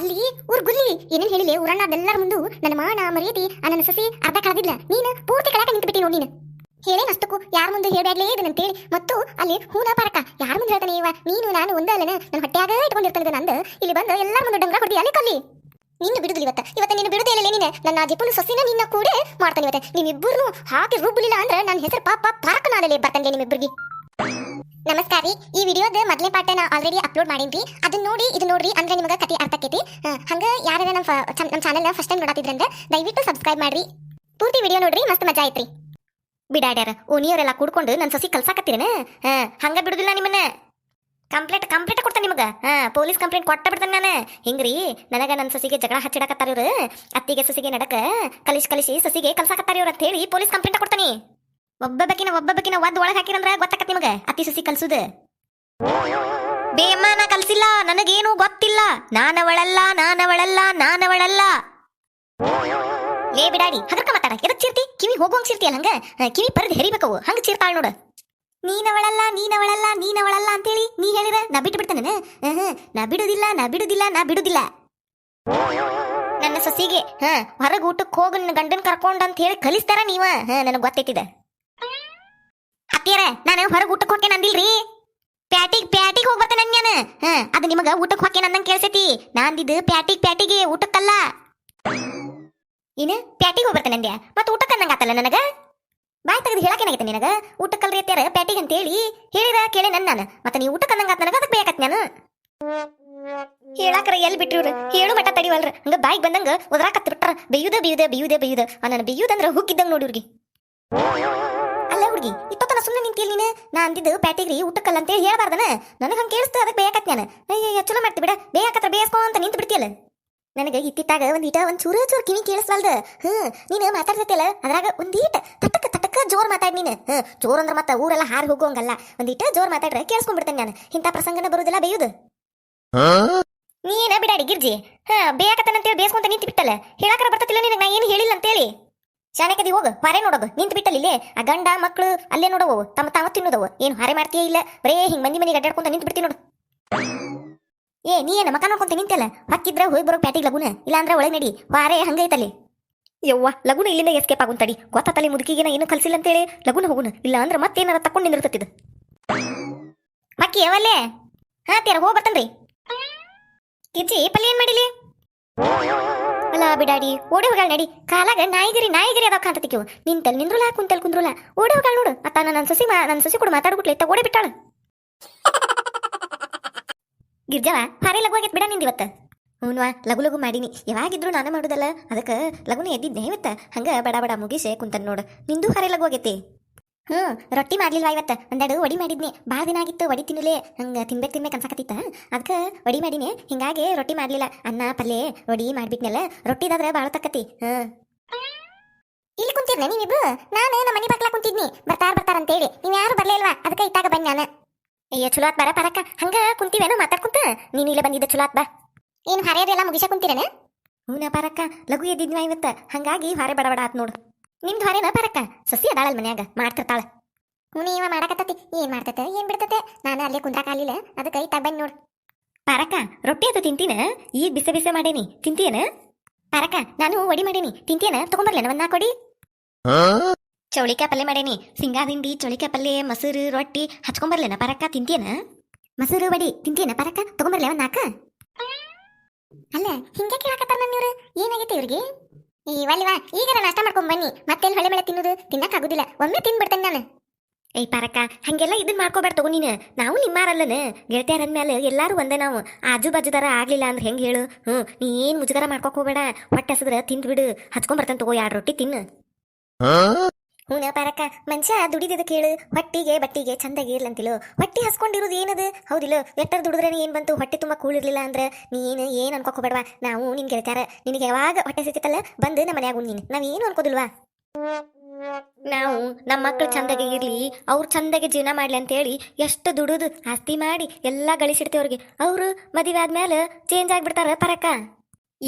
ಅಲ್ಲಿ ಊರ್ ಗುಲ್ಲಿ, ಏನೇನ್ ಹೇಳಿಲೆ? ಊರಣ್ಣ ಅದೆಲ್ಲರ ಮುಂದು ನನ್ನ ಮಾನ, ಮರ್ಯಾದೆ ಆ ನನ್ನ ಸಸಿ ಅರ್ಧ ಕಳೆದಿಲ್ಲ ನೀನು ಪೂರ್ತಿ ಕಳಕ ನಿಂತ್ಬಿಟ್ಟಿ ನೋಡಿ ನೀನು. ಹೇಳೇನ್ ಅಷ್ಟಕ್ಕೂ ಯಾರ ಮುಂದೆ ಹೇಳಬೇಡಲೇ ಇದನ್ನಂತೇಳಿ ಮತ್ತು ಅಲ್ಲಿ ಹೂನ ಪಾರಕ ಯಾರ ಮುಂದೆ ಹೇಳ್ತಾನೆ ಇವ? ನೀನು, ನಾನು, ಒಂದೇ ಅಲ್ಲನ? ನನ್ನ ಹೊಟ್ಯಾಗ ಇಟ್ಕೊಂಡಿರ್ತಾನೆ ನಂದು. ಇಲ್ಲಿ ಬಂದು ಎಲ್ಲರ ಮುಂದೆ ಡಂಗ್ರ ಹೊಡೆದಿ, ಅಲ್ಲಿ ಕಲ್ಲಿ. ನಿನ್ನ ಬಿಡುದಿಲ್ಲ ಇವತ್ತ. ಇವತ್ತ ನೀನು ಬಿಡುದೇ ಇಲ್ಲ ನೀನೆ. ನನ್ನ ಜಿಪ್ಪುನ ಸೊಸಿನ ನಿನ್ನ ಕೂಡ ಮಾಡ್ತಾನೆ ಇವತ್ತೆ. ನಿಮ್ಮಿಬ್ಬರು ಹಾಕಿ ರುಬ್ಬಲಿಲ್ಲ ಅಂದ್ರೆ ನನ್ನ ಹೆಸರು ಪಾಪ ಪಾರ್ಕ ನಾಡಲೇ ಬರ್ತಾನೆ ನಿಮ್ಮಿಬ್ಬರಿಗೆ. ನಮಸ್ಕಾರ ರೀ. ಈ ವಿಡಿಯೋದ ಮೊದಲೇ ಪಾಠ ನಾ ಆಲ್ರೆಡಿ ಅಪ್ಲೋಡ್ ಮಾಡೀನಿ ಅದನ್ನ ನೋಡಿ ಇದು ನೋಡ್ರಿ ಅಂದ್ರೆ ನಿಮಗೆ ಕತೆ ಅರ್ಥ ಆಕೈತಿ. ಹಂಗೆ ಯಾರ ನಮ್ಮ ನಮ್ಮ ಚಾನಲ್ ಫಸ್ಟ್ ಟೈಮ್ ನೋಡತ್ತಿದ್ರಂದ್ರೆ ದಯವಿಟ್ಟು ಸಬ್ಸ್ಕ್ರೈಬ್ ಮಾಡ್ರಿ. ಪೂರ್ತಿ ವಿಡಿಯೋ ನೋಡ್ರಿ, ಮಸ್ತ್ ಮಜಾ ಐತ್ರಿ. ಬಿಡಾಡ್ಯಾರ ಓನಿಯವರೆಲ್ಲ ಕೂಡ್ಕೊಂಡು ನನ್ನ ಸಸಿ ಕಲ್ಸಾಕತ್ತೀರೇನ ಹಾ, ಹಂಗೆ ಬಿಡುದಿಲ್ಲ ನಿಮ್ಮನ್ನ. ಕಂಪ್ಲೇಂಟ್ ಕಂಪ್ಲೇಂಟ್ ಕೊಡ್ತಾನೆ ನಿಮಗೆ. ಹಾ ಪೊಲೀಸ್ ಕಂಪ್ಲೇಂಟ್ ಕೊಟ್ಟ ಬಿಡ್ತಾನೆ ನಾನು. ಹಿಂಗ್ರಿ? ನನಗೆ ನನ್ನ ಸಸಿಗೆ ಜಗಳ ಹಚ್ಚಿಡಕತ್ತಾರ ಇವ್ರು. ಅತ್ತಿಗೆ ಸಸಿಗೆ ನಡಕ ಕಲಿಸಿ ಕಲಿಸಿ ಸಸಿಗೆ ಕಲ್ಸಾಕತ್ತಾರ ಇವ್ರು ಅಂತ ಹೇಳಿ ಪೊಲೀಸ್ ಕಂಪ್ಲೇಂಟ್ ಕೊಡ್ತಾನೆ. ಒಬ್ಬಬೇಕಿನ ಒಬ್ಬಕಿನ ಒದ್ ಒಳಗೆ ಹಾಕಿರಂದ್ರ ಗೊತ್ತಾಕತ್ ನಿಮಗೆ? ಅತಿ ಸಸಿ ಕಲ್ಸುದು? ಬೇಮ್ಮ ನಾ ಕಲ್ಸಿಲ್ಲ. ನನಗೇನು ಗೊತ್ತಿಲ್ಲ. ನಾನವಳಲ್ಲ ನಾನವಳಲ್ಲ ನಾನವಳಲ್ಲ. ಲೇ ಬಿಡಾಡಿ, ಹಗರ್ಕ ಮಾತಾಡ. ಎದಕ್ ಚೀರ್ತಿ? ಕಿವಿ ಹೋಗುವಂಗ್ ಚೀರ್ತಿಯಲ್ಲ ಹಂಗ? ಕಿವಿ ಪರದ್ ಹೆರಿಬೇಕವು. ಹಂಗ ಚೀರ್ತಾಳ ನೋಡು. ನೀನವಳಲ್ಲ ನೀನವಳಲ್ಲ ನೀನವಳಲ್ಲ ಅಂತೇಳಿ ನೀ ಹೇಳಿರ? ನಾ ಬಿಟ್ಟು ಬಿಡ್ತಾನೆ ನಾ ಬಿಡುದಿಲ್ಲ ನಾ ಬಿಡುದಿಲ್ಲ ನಾ ಬಿಡುದಿಲ್ಲ. ನನ್ನ ಸಸಿಗೆ, ಹ, ಹೊರಗೆ ಊಟಕ್ಕೆ ಹೋಗ ನನ್ನ ಗಂಡನ್ ಕರ್ಕೊಂಡ್ ಅಂತ ಹೇಳಿ ಕಲಿಸ್ತಾರ ನೀವ? ಹ, ನನಗೆ ಗೊತ್ತೈತಿದ. ಅತ್ತಿಯರ, ನಾನು ಹೊರಗೆ ಊಟಕ್ಕೆ ಹೋಗ್ತೇನೆ ಅಂದಿಲ್ರಿ? ಪ್ಯಾಟಿಗ್ ಪ್ಯಾಟಿಗ್ ಹೋಗಿ ಬರ್ತೇನೆ ನಾನು ಹ, ಅದು ನಿಮಗೆ ಊಟಕ್ಕೆ ಹೋಗ್ತೇನೆ ಅಂದಂಗೆ ಕೇಳ್ಸೈತಿ. ನಾಂದಿದ್ದು ಪ್ಯಾಟಿಗ್, ಪ್ಯಾಟಿಗೆ ಊಟಕ್ಕಲ್ಲ. ಏನು, ಪ್ಯಾಟಿಗೆ ಹೋಗಿ ಬರ್ತೇನೆ ಅಂದ್ಯಾ? ಮತ್ತೆ ಊಟಕ್ಕೆ ಅನ್ನಂಗ ಆತಲ್ಲ ನನಗೆ? ಬಾಯ್ ತೆಗೆದು ಹೇಳಕೇನಾಗೈತೆ ನಿನಗ? ಊಟಕ್ಕಲ್ರಿ ಅತ್ಯಾರ ಪ್ಯಾಟಿಗೆ ಅಂತ ಹೇಳಿ ಹೇಳಿದ ಕೇಳಿ ನನ್ನ ನಾನು. ಮತ್ತೆ ನೀವು ಊಟಕ್ಕೆ ಅನ್ನಂಗ ಆತ ನನಗೆ ಅದಕ್ಕೆ ಬೇಕತ್ ನಾನು. ಹೇಳಾಕರ ಎಲ್ಲಿ ಬಿಟ್ರಿ ಹೇಳು ಮಟ್ಟ ತಡಿವಲ್ರ. ಹಂಗ ಬಾಯಿಗೆ ಬಂದಂಗ ಒದರಾಕತ್ ಬಿಟ್ರ. ಬೇಯುದ ಬೇಯುದ ಬೇಯುದ ಬೇಯುದ. ನನ್ನ ಬೇಯುದಂದ್ರ ಹುಗ್ಗಿದ್ದಂಗ ನೋಡಿ ಹುಡುಗಿ ಅಲ್ಲ ಹುಡುಗಿ ನಿಂತಿಲ್ಲ ನೀನು? ನಾ ಅಂದಿದ್ದು ಪ್ಯಾಟಿಗ್ರಿ ಊಟಕ್ಕಲ್ಲ ಅಂತೇಳಿ ಹೇಳ್ಬಾರ್ದನ? ನನಗೆ ಹಂಗೆ ಕೇಳಿಸ್ತು ಅದಕ್ಕೆ ಬೇಕತ್ ನಾನು ಅಯ್ಯ ಚಲೋ ಮಾಡ್ತಿ ಬಿಡ. ಬೇಕತ್ರ ಬೇಯಿಸ್ಕೊ ಅಂತ ನಿಂತು ಬಿಡ್ತಿಯಲ್ಲ? ನನಗೆ ಇತ್ತಿತ್ತಾಗ ಒಂದು ಈಟ ಒಂದ್ ಚೂರು ಚೂರು ಕಿವಿ ಕೇಳಿಸ್ವಲ್ದು ಹ್ಮ್ ನೀನು ಮಾತಾಡ್ತೈತಿಯಲ್ಲ ಅದ್ರಾಗ ಒಂದು ಈಟ ತಟಕ ತಟಕ ಜೋರು ಮಾತಾಡಿ ನೀನು. ಹ್ಞೂ ಜೋರು ಅಂದ್ರ ಮತ್ತ ಊರೆಲ್ಲ ಹಾರಿ ಹೋಗುವಂಗಲ್ಲ. ಒಂದು ಈಟ ಜೋರ್ ಮಾತಾಡ್ರೆ ಕೇಳಿಸ್ಕೊಂಡ್ಬಿಡ್ತೇನೆ ನಾನು. ಇಂಥ ಪ್ರಸಂಗನ ಬರುದಿಲ್ಲ ಬೇಯುದು? ನೀನ ಬಿಡಾಡಿ ಗಿರ್ಜಿ. ಹಾ ಬೇಕತ್ತನಂತೇಳಿ ಬೇಸ್ಕೊಂತ ನಿಂತು ಬಿಟ್ಟಲ್ಲ? ಹೇಳಾಕರ ಬರ್ತತಿಲ್ಲ ನಿನಗೆ ನಾ ಏನು ಹೇಳಿಲ್ಲ ಅಂತೇಳಿ? ಶಾನೆಕದಿ ಹೋಗು ಹೊರೆ ನೋಡೋದು ನಿಂತು ಬಿಟ್ಟಲ್ಲಿ ಇಲ್ಲೇ. ಆ ಗಂಡ ಮಕ್ಕಳು ಅಲ್ಲೇ ನೋಡವು ತಮ್ಮ ತಾವ ತಿನ್ನೋದವು. ಏನು ಹೊರೆ ಮಾಡ್ತೀಯ ಇಲ್ಲ? ಬರೇ ಹಿಂಗ್ ಮಂದಿ ಮನೆಗೆ ಅಡ್ಡಾಡ್ಕೊಂತ ನಿಂತು ಬಿಡ್ತೀನಿ ನೋಡು. ಏ, ನೀ ಏನ ಮಕ ನೋಡ್ಕೊಂತ ನಿಂತಲ್ಲ ಹಕ್ಕಿದ್ರೆ ಹೋಗಿ ಬರೋ ಪ್ಯಾಟಿಗೆ ಲಗುನ? ಇಲ್ಲ ಅಂದ್ರೆ ಒಳಗೆ ನಡಿ. ವಾರೆ ಹಂಗೈತಲ್ಲಿ ಯವ್ವ, ಲಗುನ ಇಲ್ಲಿಂದ ಎಸ್ಕೇಪ್ ಆಗುಂತಡಿ ತಲೆ ಮುದುಕಿಗೆ ಏನು ಕಲ್ಸಿಲ್ಲ ಅಂತೇಳಿ ಲಗುನ ಹೋಗುನ. ಇಲ್ಲ ಅಂದ್ರೆ ಮತ್ತೇನಾರ ತಕೊಂಡು ನಿಂದಿರ್ತತಿದ್ ಮಕ್ಕಿ, ಯಾವಲ್ಲೇ? ಹಾ, ತೀರ, ಹೋಗಿ ಬರ್ತನ್ರಿ. ಕಿಚ್ಚಿ, ಪಲ್ಯ ಏನ್ ಮಾಡಿಲಿ? ಅಲ್ಲ ಬಿಡಾಡಿ ಓಡಿ ನಡಿ. ಕಾಲಾಗ ನಾಯಿಗಿರಿ ನಾಯಿಗಿರಿ ಅದಾವ ಕಾಂತತಿಕ್ಯವು ನಿಂತಲ್ ನಿಂದ್ರಲ್ಲ, ಕುಂತಲ್ ಕುಂದ್ರಲ್ಲ. ಓಡಿ ನೋಡು. ಅತ್ತ ನನ್ನ ಸಸಿ ಮಾ ನನ್ನ ಸಸಿ ಕೂಡ ಮಾತಾಡ್ಬಿಟ್ಲೆ, ಇತ್ತ ಓಡಿ ಬಿಟ್ಟಾಳ. ಗಿರ್ಜವ ಭಾರಿ ಲಘು ಬಿಡ ಬಿಡ ನಿಂದಿವತ್ತ ಹ್ಞೂ ಲಘು ಲಘು ಮಾಡೀನಿ. ಯಾವಾಗಿದ್ರು ನಾನು ಮಾಡುದಲ್ಲ, ಅದಕ್ಕೆ ಲಘುನ ಎದ್ದಿದ್ದೆ ಇವತ್ತ. ಹಂಗ ಬಡ ಬಡ ಮುಗಿಸೆ ಕುಂತನ್ ನೋಡು. ನಿಂದು ಭಾರಿ ಲಘು ಆಗೈತಿ. ಹ್ಞೂ, ರೊಟ್ಟಿ ಮಾಡ್ಲಿಲ್ವಾ ಇವತ್ತು? ಒಂದೆರಡು ವಡಿ ಮಾಡಿದ್ನಿ. ಭಾಳ ದಿನ ಆಗಿತ್ತು ವಡಿ ತಿನ್ನಲೇ. ಹಂಗ ತಿನ್ಬೇಕು ತಿನ್ಬೇಕು ಅನ್ಸಕತ್ತಿತ್ತ. ಅದಕ್ಕೆ ವಡಿ ಮಾಡೀನಿ. ಹಿಂಗಾಗಿ ರೊಟ್ಟಿ ಮಾಡಲಿಲ್ಲ. ಅನ್ನ, ಪಲ್ಯ, ವಡಿ ಮಾಡಿಬಿಟ್ನಲ್ಲ. ರೊಟ್ಟಿದಾದ್ರೆ ಭಾಳ ತಕ್ಕತಿ. ಹ್ಞೂ. ಇಲ್ಲಿ ಕುಂತಿರ್ನೆ ನೀವಿಬ್ರು? ನಾನು ನಮ್ಮ ಮನೆ ಬಾಗ್ಲ ಕುಂತಿದ್ನಿ. ಬರ್ತಾರ ಬರ್ತಾರ ಅಂತೇಳಿ. ನೀವು ಯಾರು ಬರ್ಲಿಲ್ವಾ? ಅದಕ್ಕೆ ಇತ್ತಾಗ ಬನ್ನಿ ನಾನು. ಅಯ್ಯೋ, ಚಲೋ ಆತ್ ಬರ ಪರಕ ಹಂಗ ಕುಂತಿವೇನೋ ಮಾತಾಡ್ಕೊಂತ? ನೀನು ಇಲ್ಲ ಬಂದಿದ್ದ, ಚಲೋ ಆತ್ ಬಾ. ಏನು ಹರಿಯೋದೆಲ್ಲ ಮುಗಿಸ ಕುಂತಿರೇನೆ? ಹ್ಞೂ ನಾ ಪರಕ್ಕ ಲಘು ಎದ್ದಿದ್ವಾ ಇವತ್ತು? ಹಂಗಾಗಿ ಹಾರೆ ಬಡ ಬಡ ಆತ್ ನೋಡು. ನಿಮ್ದು ಹಾರೇನ ಬರಕ್ಕ ಸಸಿ ಅದಾಳಲ್ ಮನ್ಯಾಗ ಮಾಡ್ತಿರ್ತಾಳ. ಹುಣಿ ಇವ ಮಾಡಕತ್ತತಿ ಏನ್ ಮಾಡ್ತತೆ ಏನ್ ಬಿಡ್ತತೆ? ನಾನು ಅಲ್ಲೇ ಕುಂದ್ರಾಕ ಆಗ್ಲಿಲ್ಲ ಅದಕ್ಕೆ ಇತ್ತಾಗ ಬನ್ನಿ ನೋಡು. ಪರಕ ರೊಟ್ಟಿ ಅದು ತಿಂತೀನ? ಈ ಬಿಸಿ ಬಿಸಿ ಮಾಡೇನಿ ತಿಂತೀಯನ? ಪರಕ ನಾನು ಒಡಿ ಮಾಡೇನಿ ತಿಂತೀಯನ? ತಗೊಂಬರ್ಲೇನ ಒಂದ್ ಕೊಡಿ ಚೌಳಿಕಾಯಿ ಪಲ್ಯ ಮಾಡೇನಿ ಸಿಂಗಾ ದಿಂಡಿ ಚೌಳಿಕಾಯಿ ಪಲ್ಯ ಮೊಸರು ರೊಟ್ಟಿ ಹಚ್ಕೊಂಬರ್ಲೇನ ಪರಕ್ಕ ತಿಂತೀಯನ? ಮೊಸರು ವಡಿ ತಿಂತೀಯನ ಪರಕ್ಕ ತಗೊಂಬರ್ಲೇ ಒಂದ್ ನಾಕ ಅಲ್ಲ ಹಿಂಗೆ ಕೇಳಕತ್ತಾರ ನನ್ನ ಇವ್ರು? ಏನಾಗೈತೆ ಇವ್ರಿಗೆ? ಈ ವಲ್ವಾ ಈಗ ನಾಷ್ಟ ಮಾಡ್ಕೊಂಡ್ ಬನ್ನಿ. ಮತ್ತೆಲ್ಲಿ ಹೊಳೆ ಮಳೆ ತಿನ್ನುದು ತಿನ್ನಕ್ ಆಗುದಿಲ್ಲ ಒಮ್ಮೆ ತಿನ್ಬಿಡ್ತೇನೆ ನಾನು. ಏಯ್ ಪಾರಕ್ಕ ಹಂಗೆಲ್ಲ ಇದನ್ನ ಮಾಡ್ಕೋಬೇಡ ತಗೋ ನೀನು. ನಾವು ನಿಮ್ಮಾರಲ್ಲನ? ಗೆಳತಿಯರ ಅಂದ್ಮೇಲೆ ಎಲ್ಲಾರು ಒಂದೇ ನಾವು. ಆಜು ಬಾಜುದಾರ ಆಗ್ಲಿಲ್ಲ ಅಂದ್ರೆ ಹೆಂಗ್ ಹೇಳು? ಹ್ಞೂ ನೀ ಏನ್ ಮುಜುಗಾರ ಮಾಡ್ಕೋಕ್ ಹೋಗ್ಬೇಡ. ಹೊಟ್ಟೆ ಹಸಿದ್ರೆ ತಿಂದ್ಬಿಡು. ಬಿಡು ಹಚ್ಕೊಂಬರ್ತೇನೆ ತಗೋ ಎರಡು ರೊಟ್ಟಿ ತಿನ್ನು. ಹೂನ ಪಾರಕ್ಕ ಮನುಷ್ಯ ದುಡಿದಿದ ಕೇಳು, ಹೊಟ್ಟಿಗೆ ಬಟ್ಟಿಗೆ ಚಂದಾಗಿ ಇರ್ಲಂತಿಲು. ಹೊಟ್ಟಿ ಹಸ್ಕೊಂಡಿರೋದು ಏನದು? ಹೌದಿಲ್ಲ ಎತ್ತರ ದುಡಿದ್ರೆ ಏನು ಬಂತು? ಹೊಟ್ಟೆ ತುಂಬಾ ಕೂಳಿರ್ಲಿಲ್ಲ ಅಂದ್ರೆ ನೀನು ಏನು ಅನ್ಕೋಕೋಬೇಡವಾ ನಾವು ನಿನ್ ಗೆಳತ್ಯಾರ, ನಿನಗೆ ಯಾವಾಗ ಹೊಟ್ಟೆ ಸಿಕ್ಕಿತಲ್ಲ ಬಂದು ನಮ್ಮ ಮನೆಯಾಗ ನೀನು. ಏನು ಅನ್ಕೋದಿಲ್ವಾ? ನಾವು ನಮ್ಮ ಮಕ್ಕಳು ಚಂದಾಗಿ ಇರ್ಲಿ, ಅವ್ರು ಚಂದಾಗಿ ಜೀವನ ಮಾಡ್ಲಿ ಅಂತೇಳಿ ಎಷ್ಟು ದುಡುದು ಆಸ್ತಿ ಮಾಡಿ ಎಲ್ಲ ಗಳಿಸಿಡ್ತೇವ್ರಿಗೆ ಅವರು ಮದುವೆ ಆದ್ಮೇಲೆ ಚೇಂಜ್ ಆಗ್ಬಿಡ್ತಾರ ಪರಕ್ಕ.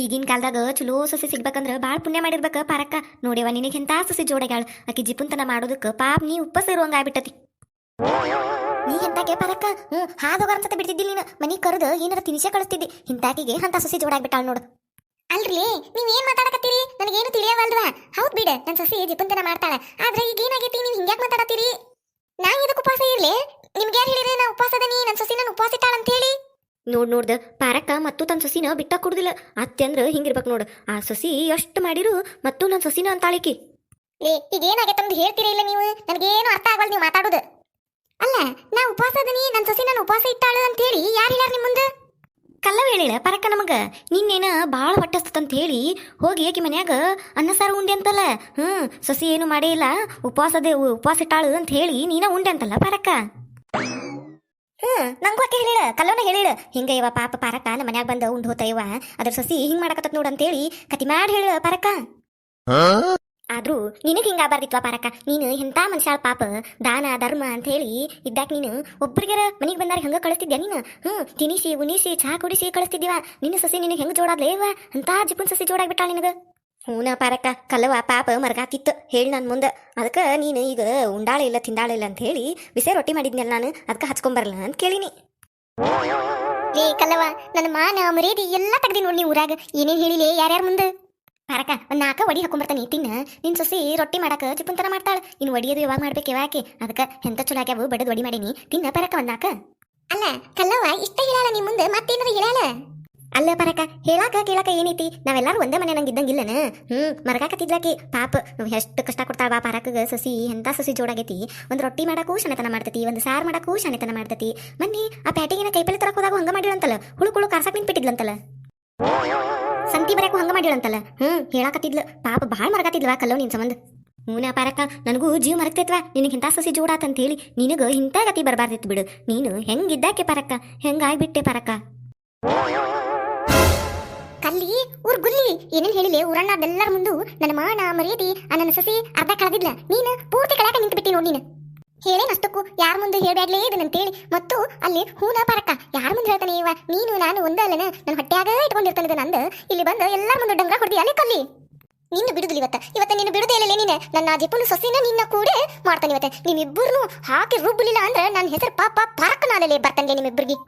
ಈಗಿನ ಕಾಲದಾಗ ಚಲೋ ಸೊಸೆ ಸಿಗ್ಬೇಕಂದ್ರ ಭಾಳ ಪುಣ್ಯ ಮಾಡಿರ್ಬೇಕ ಪಾರಕ್ಕ. ನೋಡ್ಯವ ನಿನಗೆ ಎಂತ ಸಸಿ ಜೋಡಗ್ಯಾಳ. ಆಕಿ ಜಿಪುಂತನ ಮಾಡೋದಕ್ಕೆ ಪಾಪ ನೀ ಉಪ್ಪಸ ಇರುವಂಗ ಆಗ್ಬಿಟ್ಟತಿ. ನೀ ಎಂತಾಕೆ ಪಾರಕ್ಕ ಹ್ಞೂ ಹಾದೋಗಾರ ಅಂತ ಬಿಡ್ತಿದ್ದಿಲ್ಲ ನೀನು. ಮನಿ ಕರೆದು ಏನಾರ ತಿನಿಸೆ ಕಳಿಸ್ತಿದ್ದಿ. ಇಂತಾಕಿಗೆ ಅಂತ ಸೊಸಿ ಜೋಡಾಗ್ಬಿಟ್ಟಾಳ ನೋಡು. ಅಲ್ರಿ ನೀವ್ ಏನ್ ಮಾತಾಡಕತ್ತೀರಿ? ನನಗೇನು ತಿಳಿಯವಲ್ವಾ ಹೌದ್ ಬಿಡ, ನನ್ ಸೊಸಿ ಜಿಪುಂತನ ಮಾಡ್ತಾಳೆ. ಆದ್ರೆ ಈಗ ಏನಾಗೈತಿ, ನೀವ್ ಹಿಂಗ್ಯಾಕ್ ಮಾತಾಡತ್ತೀರಿ? ನಾ ಇದಕ್ಕೆ ಉಪವಾಸ ಇರ್ಲಿ. ನಿಮ್ಗೆ ಯಾರು ಹೇಳಿದ್ರೆ ನಾ ಉಪವಾಸ ಅದನಿ ನನ್ನ ಸೊಸಿ ನಾನು ಉಪವಾಸ ಇಟ್ಟಾಳ ಅಂತ ಹೇಳಿ ನೋಡ್ ನೋಡ್ದ ಪಾರಕ್ಕ ಮತ್ತು ತನ್ನ ಸೊಸಿನ ಬಿಟ್ಟ ಕೊಡುದಿಲ್ಲ. ಅತ್ತೆ ಅಂದ್ರ ಹಿಂಗಿರ್ಬೇಕು ನೋಡು ಆ ಸೊಸಿ ಎಷ್ಟು ಮಾಡಿರು ಮತ್ತು ನನ್ನ ಸೊಸಿನ ಅಂತಾಳಿಕಿ? ಏ ಈಗ ಹೇಳ್ತೀರಿ ಇಲ್ಲ ನೀವು? ನನಗೇನು ಅರ್ಥ ಆಗಲ್ಲ ನೀವು ಮಾತಾಡೋದು. ಅಲ್ಲ ನಾ ಉಪವಾಸ ಅದನಿ ನನ್ನ ಸೊಸಿ ನಾನು ಉಪವಾಸ ಇಟ್ಟಾಳು ಅಂತ ಹೇಳಿ ಯಾರು ಹೇಳ್ಯಾರ ನಿಮ್ಮ ಮುಂದೆ? ಕಲ್ಲವ ಹೇಳಿಲ್ಲ ಪರಕ್ಕ ನಮಗ. ನಿನ್ನೇನ ಭಾಳ ಅಂತ ಹೇಳಿ ಹೋಗಿ ಆಕಿ ಮನ್ಯಾಗ ಅನ್ನ ಸಾರು ಉಂಡೆ ಅಂತಲ್ಲ. ಹ್ಮ್ ಸೊಸಿ ಏನು ಮಾಡೇ ಇಲ್ಲ ಉಪವಾಸದೇ ಉಪವಾಸ ಇಟ್ಟಾಳು ಅಂತ ಹೇಳಿ ನೀನ ಉಂಡೆ ಅಂತಲ್ಲ ಪರಕ್ಕ. ಹ್ಮ್ ನಂಗೂ ಆಕೆ ಹೇಳಿಳ ಕಲ್ಲೋನ ಹೇಳಿಳ. ಹಿಂಗ ಇವ ಪಾಪ ಪಾರಕ್ಕ ನಮ್ಮ ಮನ್ಯಾಗ ಬಂದ ಉಂಡ್ ಹೋತ ಇವ. ಅದ್ರ ಸೊಸಿ ಹಿಂಗ್ ಮಾಡಕತ್ತ ನೋಡ್ ಅಂತೇಳಿ ಕತಿ ಮಾಡಿ ಹೇಳ ಪಾರಕ್ಕ. ಆದ್ರೂ ನಿನಗೆ ಹಿಂಗಾಗಬಾರ್ದಿತ್ವ ಪಾರಕ್ಕ? ನೀನು ಎಂಥ ಮನುಷ್ಯಾಳ ಪಾಪ ದಾನ ಧರ್ಮ ಅಂತ ಹೇಳಿ ಇದ್ದಾಕ ನೀನು ಒಬ್ಬರಿಗಾರ ಮನೆಗೆ ಬಂದಾರ ಹೆಂಗ ಕಳಿಸ್ತಿದ್ಯಾ ನೀನು? ಹ್ಞೂ ತಿನಿಸಿ ಉನಿಸಿ ಚಹಾ ಕುಡಿಸಿ ಕಳಿಸ್ತಿದ್ದೀವ. ನಿನ್ನ ಸಸಿ ನಿನಗೆ ಹೆಂಗೆ ಜೋಡಾದ್ಲೇವ ಅಂತ ಜಿಪುನ್ ಸಸಿ ಜೋಡಾಗ್ಬಿಟ್ಟಾಳ ನಿನಗೆ. ಹೂನ ಪಾರಕ್ಕ ಕಲ್ಲವ ಪಾಪ ಮರ್ಗಾತಿತ್ತು ಹೇಳಿ ನನ್ನ ಮುಂದೆ. ಅದಕ್ಕೆ ನೀನು ಈಗ ಉಂಡಾಳೆ ಇಲ್ಲ ತಿಂದಾಳೆ ಇಲ್ಲ ಅಂತ ಹೇಳಿ ಬಿಸಿ ರೊಟ್ಟಿ ಮಾಡಿದ್ನಲ್ಲ ನಾನು ಅದಕ್ಕೆ ಹಚ್ಕೊಂಬರಲ್ಲ ಅಂತ ಕೇಳಿನಿ. ಏ ಕಲ್ಲವ ನನ್ನ ಮಾನ ಮರ್ಯಾದಿ ಎಲ್ಲ ತೆಗ್ದಿ ನೋಡಿ ನೀವು ಊರಾಗ. ಏನೇನು ಹೇಳಿಲೆ ಯಾರ್ಯಾರ ಮುಂದೆ? ಪಾರಕ ಒಂದು ನಾಲ್ಕು ವಡಿ ಹಾಕೊಂಬರ್ತಾನೆ ತಿನ್ನ ನಿನ್ ಸೊಸಿ ರೊಟ್ಟಿ ಮಾಡಕ ಚಿಪ್ಪಂತರ ಮಾಡ್ತಾಳ. ಇನ್ನು ವಡಿಯೋದು ಯಾವಾಗ ಮಾಡ್ಬೇಕು ಯಾವಾಕೆ ಅದಕ್ಕೆ ಎಂತ ಚಲೋ ಆಗ್ಯಾವು ಬಡದ್ ವಡಿ ಮಾಡೀನಿ. ತಿನ್ನ ಪಾರಕ ಒಂದು ನಾಲ್ಕು ಅಲ್ಲ ಕಲ್ಲವ್ವ ಇಷ್ಟ ಹೇಳಲ್ಲ ನಿಮ್ಮ ಮುಂದೆ ಮತ್ತೇನಾರು ಹೇಳಾಳ? ಅಲ್ಲ ಪರಕ, ಹೇಳಾಕ ಕೇಳಾಕ ಏನೈತಿ? ನಾವೆಲ್ಲಾರು ಒಂದೇ ಮನೆ ನಂಗೆ ಇದ್ದಂಗಿಲ್ಲನ ಹ್ಮ್ ಮರಗಾಕತ್ತಿದ್ಲಾಕಿ ಪಾಪ ಎಷ್ಟು ಕಷ್ಟ ಕೊಡ್ತಾಳ ಬಾ ಪರಕಗ, ಸಸಿ, ಎಂತ ಸಸಿ ಜೋಡಾಗೈತಿ. ಒಂದು ರೊಟ್ಟಿ ಮಾಡಕ್ಕೂ ಶನತನ ಮಾಡ್ತತಿ, ಒಂದ್ ಸಾರ್ ಮಾಡಕ್ಕೂ ಶನತನ ಮಾಡ್ತತಿ. ಮನ್ನಿ, ಆ ಪ್ಯಾಟಿಗಿನ ಕೈಪಲ್ಲೆ ತರಕ್ ಹೋದಾಗ ಹಂಗ ಮಾಡಿಳಂತಲ್ಲ ಹುಳು ಕುಳು ಕಾರ್ಸಾಕ್ ನಿಂತ್ಬಿಟ್ಟಿದ್ಲಂತಲ್ಲ? ಸಂತಿ ಬರಕು ಹಂಗ ಮಾಡಿಳಂತಲ್ಲ ಹ್ಮ್ ಹೇಳಾಕತ್ತಿದ್ಲ ಪಾಪ, ಭಾಳ ಮರಗಾತಿದ್ವಾ ಕಲ್ಲವ್ ನಿನ್ ಸಂಬಂಧ. ಮೂನ ಪಾರಕ್ಕ ನನಗೂ ಜೀವ ಮರಕ್ತೈತ್ವ ನಿನಗೆ ಇಂಥ ಸಸಿ ಜೋಡಾತ್ ಅಂತ ಹೇಳಿ ನಿನಗ ಇಂಥ ಗತಿ ಬರಬಾರ್ದಿತ್ತು ಬಿಡು. ನೀನು ಹೆಂಗಿದ್ದಾಕೆ ಪರಕ್ಕ ಹೆಂಗಾಗ್ಬಿಟ್ಟೆ ಪರಕ್ಕ ಕಲ್ಲಿ, ಊರ್ ಗುಲ್ಲಿ. ಏನೇನ್ ಹೇಳಿಲೆ? ಊರಣ್ಣದೆಲ್ಲರ ಮುಂದು ನನ್ನ ಮಾನ ಮರ್ಯಾದಿ ನನ್ನ ಸಸಿ ಅರ್ಧ ಕಳೆದಿಲ್ಲ ನೀನು ಪೂರ್ತಿ ಕಳಾಕ ನಿಂತು ಬಿಟ್ಟಿ ನೋಡಿ ನೀನು. ಹೇಳೇನ್ ಅಷ್ಟಕ್ಕೂ ಯಾರ ಮುಂದೆ ಹೇಳ್ಬ್ಯಾಡ್ಲೇ ಇದನ್ನಂತೇಳಿ ಮತ್ತು ಅಲ್ಲಿ ಹೂನ ಪರಕ ಯಾರ ಮುಂದೆ ಹೇಳ್ತಾನೆ ಇವ? ನೀನು, ನಾನು ಒಂದಲ್ಲನ ನನ್ನ ಹೊಟ್ಟೆಯಾಗ ಇಟ್ಕೊಂಡಿರ್ತಾನೆ ನಂದು. ಇಲ್ಲಿ ಬಂದು ಎಲ್ಲರ ಮುಂದೆ ಡಂಗ್ರ ಹೊಡೆದಿ. ಅಲ್ಲಿ ಕಲ್ಲಿ. ನಿನ್ನ ಬಿಡುದಿಲ್ಲ ಇವತ್ತ. ಇವತ್ತ ನೀನು ಬಿಡುದೇ ಇಲ್ಲ ನೀನೆ. ನನ್ನ ಜಿಪ್ಪುನು ಸೊಸಿನ ನಿನ್ನ ಕೂಡೆ ಮಾಡ್ತಾನೆ ಇವತ್ತೆ. ನಿಮ್ಮಿಬ್ಬರನ್ನು ಹಾಕಿ ರುಬ್ಬಲಿಲ್ಲ ಅಂದ್ರೆ ನನ್ನ ಹೆಸರು ಪಾಪ ಪರಕ ನಾಲೇ ಬರ್ತಾನೆ ನಿಮ್ಮಿಬ್ಬರಿಗೆ.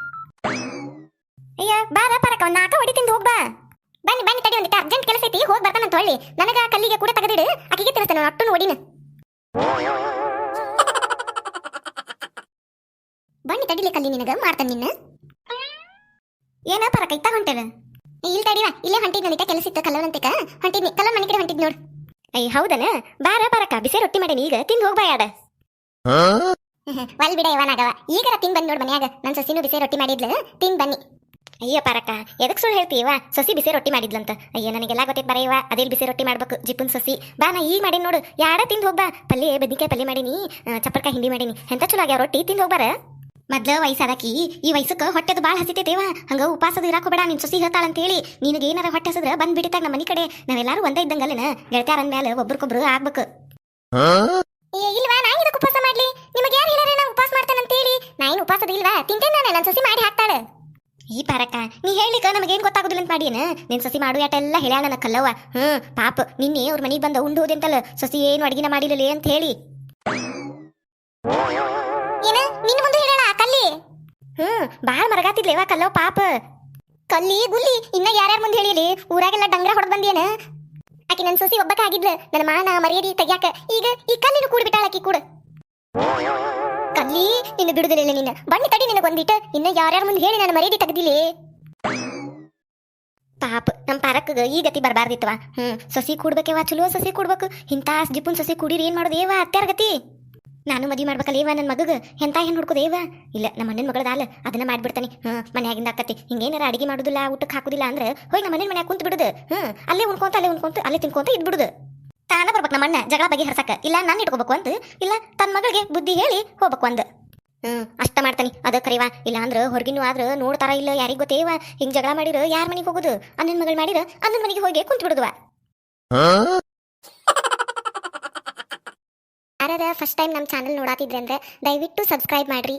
ಅಯ್ಯ, ಬಾರ ಪರಕ ನಾಕ ಹೊಡಿ ತಿಂದು ಹೋಗ್ಬಾ ಬನ್ನಿ ಬನ್ನಿ ತಡಿ ಒಂದಿಟ್ಟು. ಅರ್ಜೆಂಟ್ ಕೆಲಸ ಐತಿ ಹೋಗಿ ಬರ್ತಾನಂತ ಹೊಳ್ಳಿ ನನಗ ಕಲ್ಲಿಗೆ ಕೂಡ ತೆಗೆದಿಡು ಆಕಿಗೆ ತಿಳಿಸ್ತಾನೆ ಅಟ್ಟು ನೋಡಿನ ಬನ್ನಿ ತಡಿಲಿ ಕಲ್ಲಿ ನಿನಗ ಮಾಡ್ತಾನೆ ನಿನ್ನ. ಏನ ಪರ ಕೈತಾ ಹೊಂಟೇನ ಇಲ್ಲಿ ತಡಿವ ಇಲ್ಲೇ ಹೊಂಟಿದ್ ನನಿತ ಕೆಲಸ ಇತ್ತ ಕಲ್ಲವಂತಿಕ ಹೊಂಟಿದ್ನಿ ಕಲ್ಲ ಮನೆ ಕಡೆ ಹೊಂಟಿದ್ ನೋಡು. ಅಯ್ಯ ಹೌದನ ಬಾರ ಪರಕ ಬಿಸಿ ರೊಟ್ಟಿ ಮಾಡೇನಿ ಈಗ ತಿಂದು ಹೋಗ್ಬಾ ಯಾಡ. ವಲ್ ಬಿಡ ಇವನಾಗವ ಈಗ ತಿನ್ ಬಂದ್ ನೋಡ್ ಮನ್ಯಾಗ ನನ್ ಸಸಿನೂ ಬಿಸಿ ರೊಟ್ಟಿ ಮಾಡಿದ್ಲು ತಿನ್ ಬನ್ನಿ. ಅಯ್ಯ ಪಾರಕ್ಕ ಎದಕ್ ಸುಳ್ಳು ಹೇಳ್ತೀವ ಸಸಿ ಬಿಸಿ ರೊಟ್ಟಿ ಮಾಡಿದ್ಲಂತ. ಅಯ್ಯ ನನಗೆಲ್ಲ ಗೊತ್ತೈತ್ ಬರೆಯವ ಅದೇ ಬಿಸಿ ರೊಟ್ಟಿ ಮಾಡ್ಬೇಕು? ಜಿಪ್ಪನ್ ಸಸಿ. ಬಾ ನಾ ಈಗ ಮಾಡಿ ನೋಡು. ಯಾಡ ತಿಂದು ಹೋಗ್ಬಾ. ಪಲ್ಯ ಬದ್ನಿಕಾಯಿ ಪಲ್ಯ ಮಾಡೀನಿ. ಚಪ್ಪರ್ಕ ಹಿಂಡಿ ಮಾಡೀನಿ. ಎಂತ ಚಲೋ ಆಗ್ಯಾವ ರೊಟ್ಟಿ? ತಿಂದು ಹೋಗ್ಬಾರ? ಮೊದ್ಲ ವಯಸ್ಸಾದಕಿ. ಈ ವಯಸ್ಸಕ್ಕ ಹೊಟ್ಟೆದು ಭಾಳ ಹಸಿತೈತೇವ ಹಂಗ ಉಪವಾಸದ ಇರಾಕ ಬೇಡ ನಿನ್ ಸೊಸಿ ಹೇಳ್ತಾಳ ಅಂತೇಳಿ ನಿನಗೆ ಏನಾರ ಹೊಟ್ಟೆ ಹಸಿದ್ರ ಬಂದ್ ಬಿಡಿತಾಗ ನಮ್ಮ ಮನಿ ಕಡೆ. ನಾವೆಲ್ಲಾರು ಒಂದೇ ಇದ್ದಂಗಲ್ಲನ? ಗೆಳತ್ಯಾರ ಅಂದ್ಮೇಲೆ ಒಬ್ರಿಗೊಬ್ರು ಆಗ್ಬೇಕು. ಇಲ್ವಾ? ನಾ ಇದಕ್ಕೆ ಉಪವಾಸ ಮಾಡ್ಲಿ? ನಿಮಗೆ ಯಾರು ನಾ ಉಪವಾಸ ಮಾಡ್ತಾನೆ ಅಂತ ಹೇಳಿ ನಾ ಏನು ಉಪವಾಸದ ಇಲ್ವಾ? ತಿಂತೇನೆ ನಾನು. ನನ್ನ ಸೊಸಿ ಮಾಡಿ ಹಾಕ್ತಾಳೆ. ಈ ಪಾರಕ್ಕ, ನೀ ಹೇಳಿಕ ನಮಗೇನ್ ಗೊತ್ತಾಗುದಿಲ್ಲ ಅಂತ ಮಾಡಿಯೇನ? ನಿನ್ ಸಸಿ ಮಾಡು ಯಾಟೆಲ್ಲ ಹೇಳ್ಯಾಳ ನನ್ನ ಕಲ್ಲವ್ವ. ಹ್ಮ್, ಪಾಪ, ನಿನ್ನೆ ಅವ್ರ ಮನೆಗೆ ಬಂದ ಉಂಡು ಹೋದೆಂತಲ್ಲ, ಸಸಿ ಏನು ಅಡಿಗೆನ ಮಾಡಿಲ್ಲಲೇ ಅಂತ ಹೇಳಿ. ಏನ ನಿನ್ನ ಮುಂದೆ ಹೇಳಾಳ ಕಲ್ಲಿ? ಹ್ಮ್, ಬಾಳ ಮರಗಾತಿದ್ಲೇವ ಕಲ್ಲವ್ ಪಾಪ. ಕಲ್ಲಿ, ಗುಲ್ಲಿ, ಇನ್ನ ಯಾರ್ಯಾರ ಮುಂದೆ ಹೇಳಿಲಿ? ಊರಾಗೆಲ್ಲ ಡಂಗ್ರ ಹೊಡೆದ್ ಬಂದೇನ ಆಕಿ ನನ್ನ ಸೊಸಿ ಒಬ್ಬಕ ಆಗಿದ್ಲು. ನನ್ನ ಮಾನ ಮರ್ಯಾದಿ ತೆಗ್ಯಾಕ. ಈಗ ಈ ಕಲ್ಲಿನ ಕೂಡ್ ಬಿಟ್ಟಾಳ ಆಕಿ ಕೂಡ. ಕಲ್ಲಿ ನಿನ್ನ ಬಿಡುದಿಲ್ಲ ನಿನ್ನ. ಬನ್ನಿ ತಡಿ ನಿನಗೊಂದಿಟ್ಟ ಇನ್ನ ಯಾರ್ಯಾರ ಮುಂದೆ ಹೇಳಿ ನಾನು ಮರ್ಯಾದೆ ತೆಗ್ದಿಲಿ. ಪಾಪ ನಮ್ಮ ಪಾರಕ್ಕಗ ಈ ಗತಿ ಬರಬಾರ್ದಿತ್ತವ ಹ್ಮ್, ಸಸಿ ಕೂಡ್ಬೇಕೇವ ಚಲೋ ಸಸಿ ಕೂಡ್ಬೇಕು. ಇಂಥ ಜಿಪ್ಪುನ್ ಸಸಿ ಕೂಡಿರಿ, ಏನ್ ಮಾಡೋದು? ಏವ ಅತ್ಯಾರ ಗತಿ? ನಾನು ಮದುವೆ ಮಾಡ್ಬೇಕಲ್ಲ ಏವ ನನ್ನ ಮಗಗ? ಎಂತ ಹೆಣ್ಣು ಹುಡ್ಕೋದೇವ ಇಲ್ಲ ನಮ್ಮ ಅಣ್ಣನ ಮಗಳದಾಲ ಅದನ್ನ ಮಾಡ್ಬಿಡ್ತಾನೆ. ಹ್ಮ್, ಮನೆಯಾಗಿಂದ ಆಕತಿ. ಹಿಂಗೇನಾರ ಅಡಿಗೆ ಮಾಡೋದಿಲ್ಲ ಊಟಕ್ಕೆ ಹಾಕೋದಿಲ್ಲ ಅಂದ್ರೆ ಹೋಗಿ ನಮ್ಮ ಅಣ್ಣನ ಮನ್ಯಾಗ ಕುಂತ ಬಿಡುದು ಹ್ಮ್, ಅಲ್ಲೇ ಉಣ್ಕೊಂತ ಅಲ್ಲೇ ಉಣ್ಕೊಂತ, ಅಲ್ಲೇ ತಿನ್ಕೊಂತ ಇದ್ಬಿಡುದು. ತಾನ ಬರ್ಬೇಕು ನಮ್ಮ ಅಣ್ಣ ಜಗಳ ಬಗ್ಗೆ ಹರ್ಸಕ. ಇಲ್ಲ ನಾನು ಇಟ್ಕೋಬೇಕು ಅಂತ ಇಲ್ಲ ತನ್ನ ಮಗಳಿಗೆ ಬುದ್ಧಿ ಹೇಳಿ ಹೋಗ್ಬೇಕು ಅಂದ. ಹ್ಮ್ ಅಷ್ಟ ಮಾಡ್ತಾನೆ. ಅದ ಕರಿವಾ. ಇಲ್ಲ ಅಂದ್ರ ಹೊರಗಿನೂ ಆದ್ರ ನೋಡ್ತಾರ ಇಲ್ಲ ಯಾರಿಗ್ ಗೊತ್ತೇವ? ಹಿಂಗ್ ಜಗಳ ಮಾಡಿರ ಯಾರ ಮನೆಗೆ ಹೋಗುದು? ಅಣ್ಣನ ಮಗಳು ಮಾಡಿರ ಅಣ್ಣನ ಮನೆಗೆ ಹೋಗಿ ಕುಂತ ಬಿಡುದುವ? ಯಾರದ ಫಸ್ಟ್ ಟೈಮ್ ನಮ್ಮ ಚಾನಲ್ ನೋಡಾತಿದ್ರೆ ಅಂದ್ರೆ ದಯವಿಟ್ಟು ಸಬ್ಸ್ಕ್ರೈಬ್ ಮಾಡ್ರಿ.